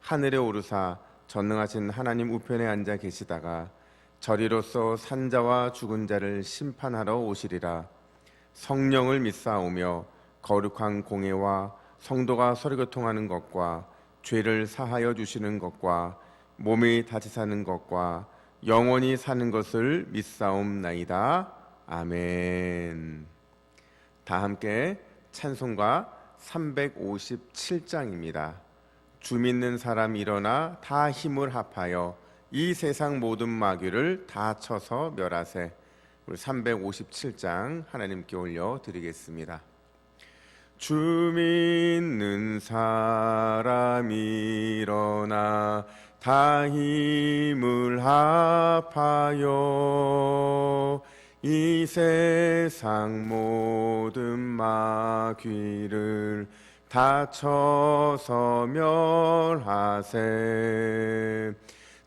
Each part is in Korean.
하늘에 오르사 전능하신 하나님 우편에 앉아 계시다가 저리로서 산자와 죽은 자를 심판하러 오시리라. 성령을 믿사오며 거룩한 공예와 성도가 서로교통하는 것과 죄를 사하여 주시는 것과 몸이 다시 사는 것과 영원히 사는 것을 믿사옵나이다. 아멘. 다 함께 찬송가 357장입니다. 주 믿는 사람 일어나 다 힘을 합하여 이 세상 모든 마귀를 다 쳐서 멸하세. 우리 357장 하나님께 올려 드리겠습니다. 주 믿는 사람 일어나 다 힘을 합하여 이 세상 모든 마귀를 다 쳐서 멸하세.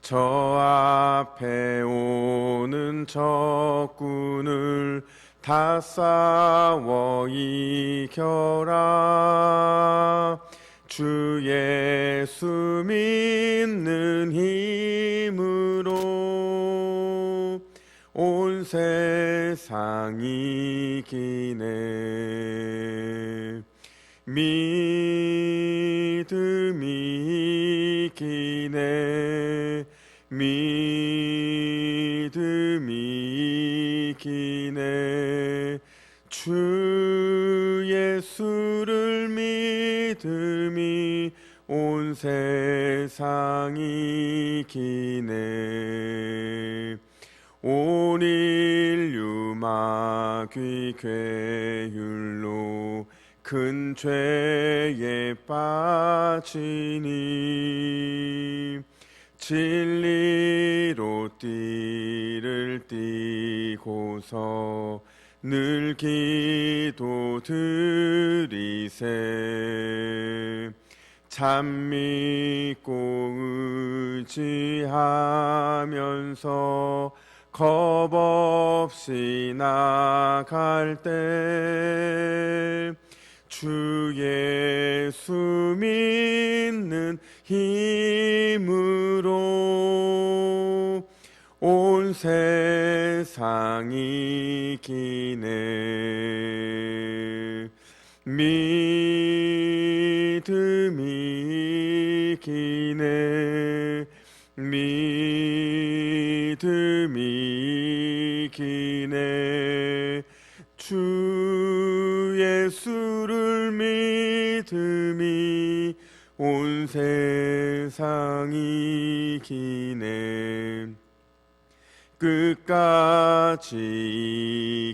저 앞에 오는 적군을 다 싸워 이겨라. 주 예수 믿는 힘으로 온 세상이 기네 믿음이 기네. 믿음이 기네. 주 예수를 믿음이 온 세상이 기네. 온 인류 마귀 괴율로 큰 죄에 빠지니 진리로 띠를 띠고서 늘 기도 드리세. 참 믿고 의지하면서 겁 없이 나갈 때 주 예수 믿는 힘으로 온 세상이 기네 믿음이 기네 믿 세상이 기네. 끝까지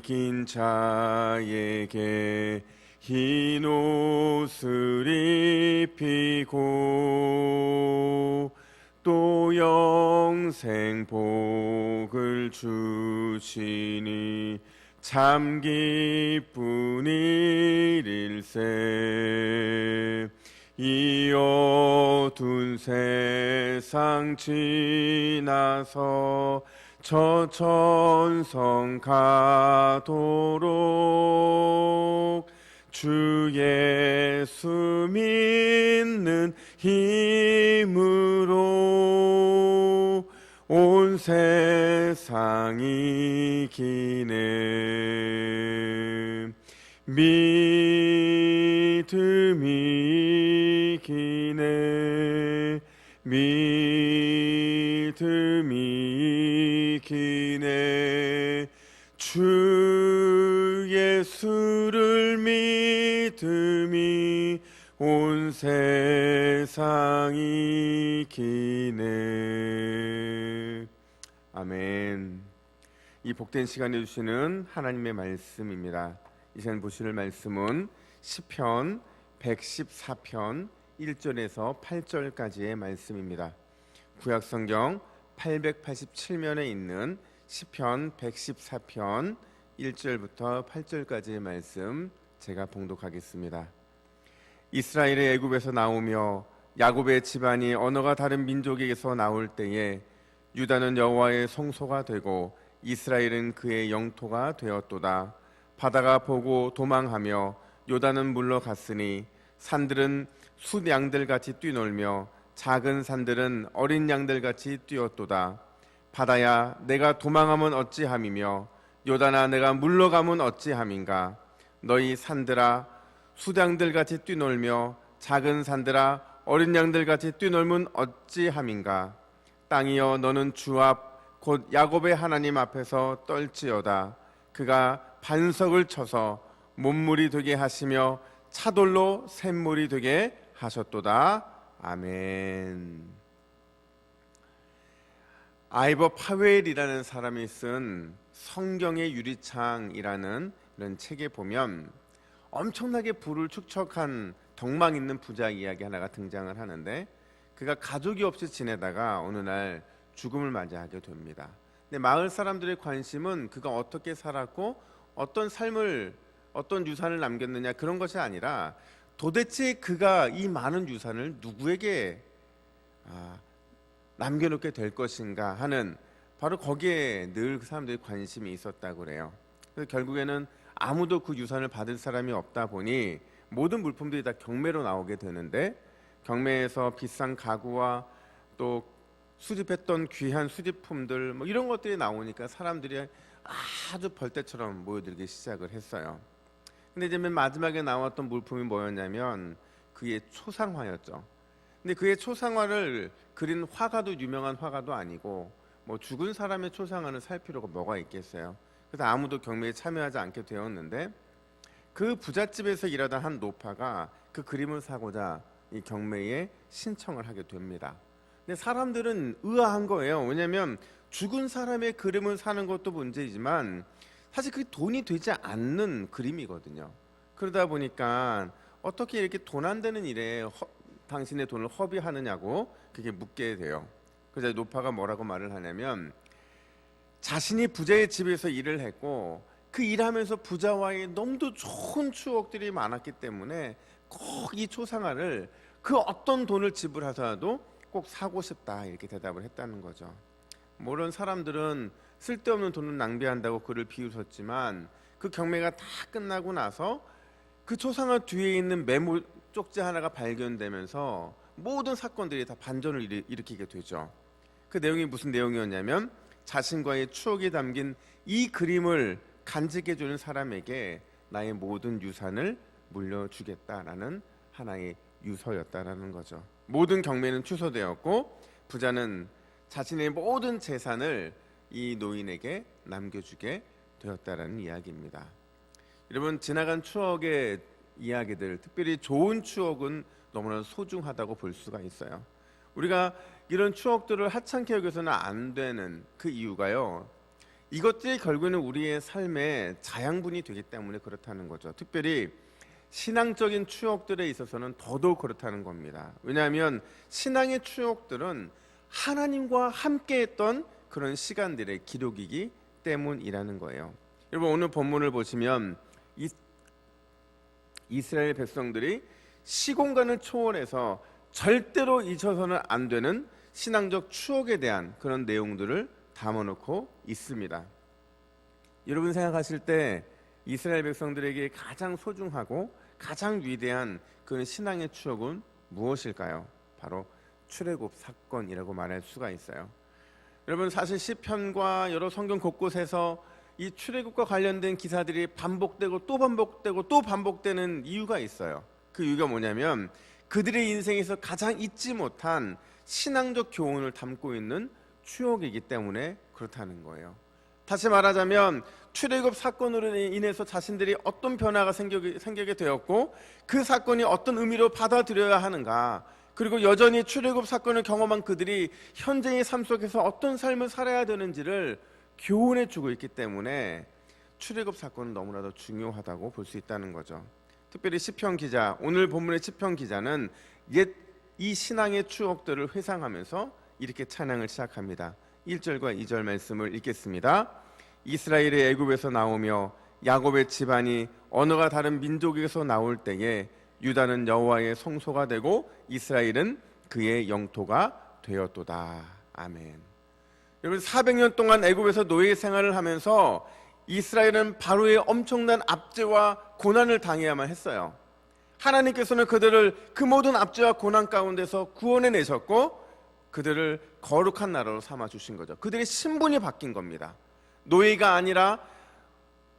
이긴 자에게 흰 옷을 입히고 또 영생 복을 주시니 참 기쁜 일일세 이 어두운 세상 지나서 저 천성 가도록 주 예수 믿는 힘으로 온 세상이 기네 믿음이 믿음이 기네. 주 예수를 믿음이 온 세상이 기네. 아멘. 이 복된 시간에 주시는 하나님의 말씀입니다. 이 시간 보실 말씀은 시편 114편 1절에서 8절까지의 말씀입니다. 구약 성경 887면에 있는 시편 114편 1절부터 8절까지의 말씀 제가 봉독하겠습니다. 이스라엘의 애굽에서 나오며 야곱의 집안이 언어가 다른 민족에게서 나올 때에 유다는 여호와의 성소가 되고 이스라엘은 그의 영토가 되었도다. 바다가 보고 도망하며 요단은 물러갔으니 산들은 숫 양들 같이 뛰놀며 작은 산들은 어린 양들 같이 뛰었도다. 바다야 내가 도망하면 어찌함이며 요단아 내가 물러가면 어찌함인가? 너희 산들아 수양들 같이 뛰놀며 작은 산들아 어린 양들 같이 뛰놀면 어찌함인가? 땅이여 너는 주 앞 곧 야곱의 하나님 앞에서 떨지어다. 그가 반석을 쳐서 몸물이 되게 하시며 차돌로 샘물이 되게 하셨도다 아멘 아이버 파웰이라는 사람이 쓴 성경의 유리창이라는 이런 책에 보면 엄청나게 부를 축적한 덕망 있는 부자 이야기 하나가 등장을 하는데 그가 가족이 없이 지내다가 어느 날 죽음을 맞이하게 됩니다. 근데 마을 사람들의 관심은 그가 어떻게 살았고 어떤 삶을 어떤 유산을 남겼느냐 그런 것이 아니라 도대체 그가 이 많은 유산을 누구에게 아, 남겨놓게 될 것인가 하는 바로 거기에 늘 그 사람들이 관심이 있었다고 그래요. 그래서 결국에는 아무도 그 유산을 받을 사람이 없다 보니 모든 물품들이 다 경매로 나오게 되는데 경매에서 비싼 가구와 또 수집했던 귀한 수집품들 뭐 이런 것들이 나오니까 사람들이 아주 벌떼처럼 모여들기 시작을 했어요. 근데 이제 맨 마지막에 나왔던 물품이 뭐였냐면 그의 초상화였죠. 근데 그의 초상화를 그린 화가도 유명한 화가도 아니고 뭐 죽은 사람의 초상화를 살 필요가 뭐가 있겠어요. 그래서 아무도 경매에 참여하지 않게 되었는데 그 부잣집에서 일하던 한 노파가 그 그림을 사고자 이 경매에 신청을 하게 됩니다. 근데 사람들은 의아한 거예요. 왜냐하면 죽은 사람의 그림을 사는 것도 문제이지만 사실 그 돈이 되지 않는 그림이거든요. 그러다 보니까 어떻게 이렇게 돈 안 되는 일에 허, 당신의 돈을 허비하느냐고 그게 묻게 돼요. 그래서 노파가 뭐라고 말을 하냐면 자신이 부자의 집에서 일을 했고 그 일하면서 부자와의 너무도 좋은 추억들이 많았기 때문에 꼭 이 초상화를 그 어떤 돈을 지불하더라도 꼭 사고 싶다 이렇게 대답을 했다는 거죠. 모르는 사람들은 쓸데없는 돈을 낭비한다고 그를 비웃었지만 그 경매가 다 끝나고 나서 그 초상화 뒤에 있는 메모 쪽지 하나가 발견되면서 모든 사건들이 다 반전을 일으- 일으키게 되죠. 그 내용이 무슨 내용이었냐면 자신과의 추억이 담긴 이 그림을 간직해 주는 사람에게 나의 모든 유산을 물려주겠다라는 하나의 유서였다라는 거죠. 모든 경매는 취소되었고 부자는 자신의 모든 재산을 이 노인에게 남겨주게 되었다라는 이야기입니다. 여러분 지나간 추억의 이야기들, 특별히 좋은 추억은 너무나 소중하다고 볼 수가 있어요. 우리가 이런 추억들을 하찮게 여겨서는 안 되는 그 이유가요. 이것들이 결국에는 우리의 삶의 자양분이 되기 때문에 그렇다는 거죠. 특별히 신앙적인 추억들에 있어서는 더더욱 그렇다는 겁니다. 왜냐하면 신앙의 추억들은 하나님과 함께 했던 그런 시간들의 기록이기 때문이라는 거예요. 여러분 오늘 본문을 보시면 이, 이스라엘 백성들이 시공간을 초월해서 절대로 잊혀서는 안 되는 신앙적 추억에 대한 그런 내용들을 담아놓고 있습니다. 여러분 생각하실 때 이스라엘 백성들에게 가장 소중하고 가장 위대한 그런 신앙의 추억은 무엇일까요? 바로 출애굽 사건이라고 말할 수가 있어요. 여러분 사실 시편과 여러 성경 곳곳에서 이 출애굽과 관련된 기사들이 반복되고 또 반복되고 또 반복되는 이유가 있어요. 그 이유가 뭐냐면 그들의 인생에서 가장 잊지 못한 신앙적 교훈을 담고 있는 추억이기 때문에 그렇다는 거예요. 다시 말하자면 출애굽 사건으로 인해서 자신들이 어떤 변화가 생기게, 생기게 되었고 그 사건이 어떤 의미로 받아들여야 하는가 그리고 여전히 출애굽 사건을 경험한 그들이 현재의 삶 속에서 어떤 삶을 살아야 되는지를 교훈해 주고 있기 때문에 출애굽 사건은 너무나도 중요하다고 볼 수 있다는 거죠. 특별히 시편 기자 오늘 본문의 시편 기자는 옛 이 신앙의 추억들을 회상하면서 이렇게 찬양을 시작합니다. 1절과 2절 말씀을 읽겠습니다. 이스라엘의 애굽에서 나오며 야곱의 집안이 언어가 다른 민족에서 나올 때에 유다는 여호와의 성소가 되고 이스라엘은 그의 영토가 되었도다. 아멘. 여러분 400년 동안 애굽에서 노예 생활을 하면서 이스라엘은 바로의 엄청난 압제와 고난을 당해야만 했어요. 하나님께서는 그들을 그 모든 압제와 고난 가운데서 구원해 내셨고 그들을 거룩한 나라로 삼아 주신 거죠. 그들의 신분이 바뀐 겁니다. 노예가 아니라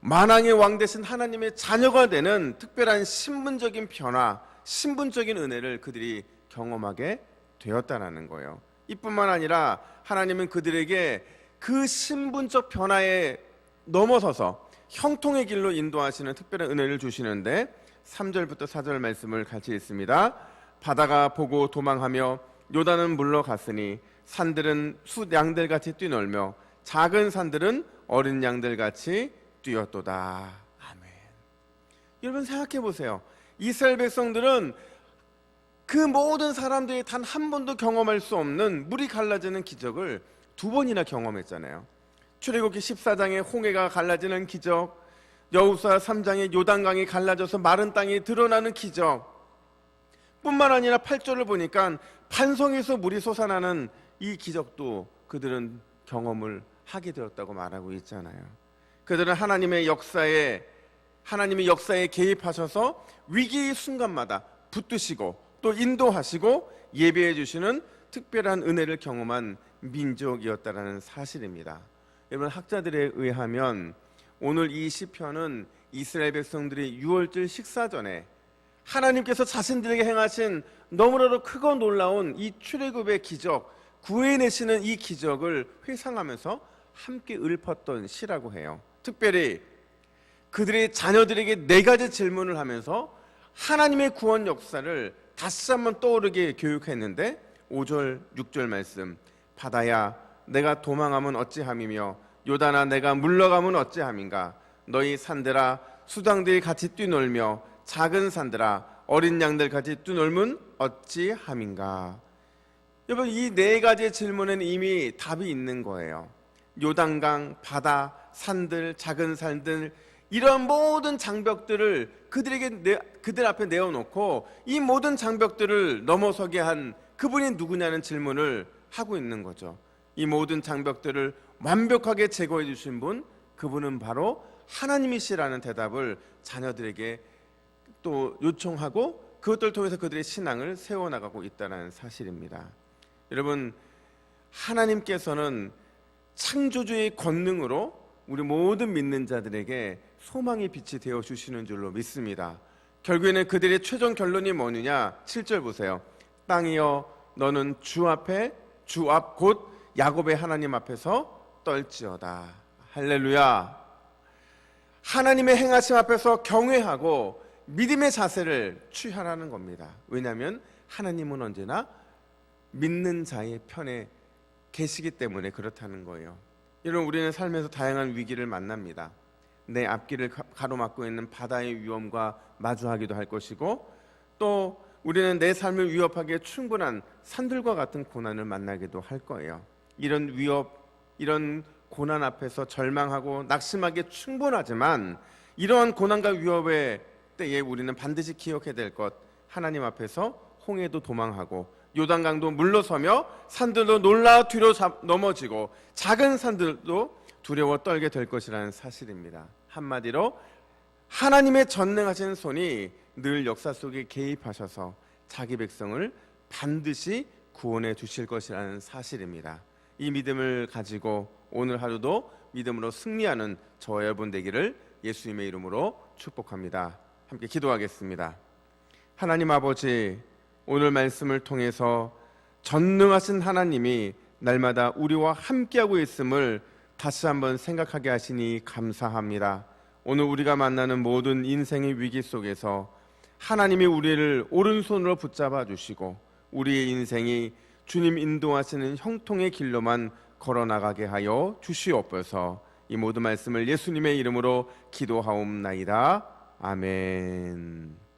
만왕의 왕 대신 하나님의 자녀가 되는 특별한 신분적인 변화, 신분적인 은혜를 그들이 경험하게 되었다라는 거예요. 이뿐만 아니라 하나님은 그들에게 그 신분적 변화에 넘어서서 형통의 길로 인도하시는 특별한 은혜를 주시는데 3절부터 4절 말씀을 같이 읽습니다. 바다가 보고 도망하며 요단은 물러갔으니 산들은 숫 양들 같이 뛰놀며 작은 산들은 어린 양들 같이 뛰었도다. 아멘. 여러분 생각해 보세요. 이스라엘 백성들은 그 모든 사람들이 단 한 번도 경험할 수 없는 물이 갈라지는 기적을 두 번이나 경험했잖아요. 출애굽기 14장에 홍해가 갈라지는 기적, 여호수아 3장에 요단강이 갈라져서 마른 땅이 드러나는 기적. 뿐만 아니라 8절을 보니까 반성에서 물이 솟아나는 이 기적도 그들은 경험을 하게 되었다고 말하고 있잖아요. 그들은 하나님의 역사에 하나님의 역사에 개입하셔서 위기의 순간마다 붙드시고 또 인도하시고 예배해 주시는 특별한 은혜를 경험한 민족이었다라는 사실입니다. 여러분 학자들에 의하면 오늘 이 시편은 이스라엘 백성들이 유월절 식사 전에 하나님께서 자신들에게 행하신 너무나도 크고 놀라운 이 출애굽의 기적, 구해내시는 이 기적을 회상하면서 함께 읊었던 시라고 해요. 특별히 그들의 자녀들에게 네 가지 질문을 하면서 하나님의 구원 역사를 다시 한번 떠오르게 교육했는데 5절, 6절 말씀 바다야 내가 도망하면 어찌함이며 요단아 내가 물러가면 어찌함인가? 너희 산들아 수당들이 같이 뛰놀며 작은 산들아 어린 양들 같이 뛰놀면 어찌함인가? 여러분 이 네 가지 질문에는 이미 답이 있는 거예요. 요단강, 바다, 산들, 작은 산들 이런 모든 장벽들을 그들에게 내, 그들 앞에 내어놓고 이 모든 장벽들을 넘어서게 한 그분이 누구냐는 질문을 하고 있는 거죠. 이 모든 장벽들을 완벽하게 제거해 주신 분, 그분은 바로 하나님이시라는 대답을 자녀들에게 또 요청하고 그것들을 통해서 그들의 신앙을 세워나가고 있다는 사실입니다. 여러분, 하나님께서는 창조주의 권능으로 우리 모든 믿는 자들에게 소망의 빛이 되어 주시는 줄로 믿습니다. 결국에는 그들의 최종 결론이 뭐느냐? 7절 보세요. 땅이여 너는 주 앞에 주 앞 곧 야곱의 하나님 앞에서 떨지어다. 할렐루야. 하나님의 행하심 앞에서 경외하고 믿음의 자세를 취하라는 겁니다. 왜냐하면 하나님은 언제나 믿는 자의 편에 계시기 때문에 그렇다는 거예요. 여러분 우리는 삶에서 다양한 위기를 만납니다. 내 앞길을 가- 가로막고 있는 바다의 위험과 마주하기도 할 것이고 또 우리는 내 삶을 위협하기에 충분한 산들과 같은 고난을 만나기도 할 거예요. 이런 위협, 이런 고난 앞에서 절망하고 낙심하기에 충분하지만 이러한 고난과 위협의 때에 우리는 반드시 기억해야 될 것 하나님 앞에서 홍해도 도망하고 요단강도 물러서며 산들도 놀라 뒤로 잡- 넘어지고 작은 산들도 두려워 떨게 될 것이라는 사실입니다. 한마디로 하나님의 전능하신 손이 늘 역사 속에 개입하셔서 자기 백성을 반드시 구원해 주실 것이라는 사실입니다. 이 믿음을 가지고 오늘 하루도 믿음으로 승리하는 저와 여러분 되기를 예수님의 이름으로 축복합니다. 함께 기도하겠습니다. 하나님 아버지, 오늘 말씀을 통해서 전능하신 하나님이 날마다 우리와 함께하고 있음을 다시 한번 생각하게 하시니 감사합니다. 오늘 우리가 만나는 모든 인생의 위기 속에서 하나님이 우리를 오른손으로 붙잡아 주시고 우리의 인생이 주님 인도하시는 형통의 길로만 걸어 나가게 하여 주시옵소서. 이 모든 말씀을 예수님의 이름으로 기도하옵나이다. 아멘.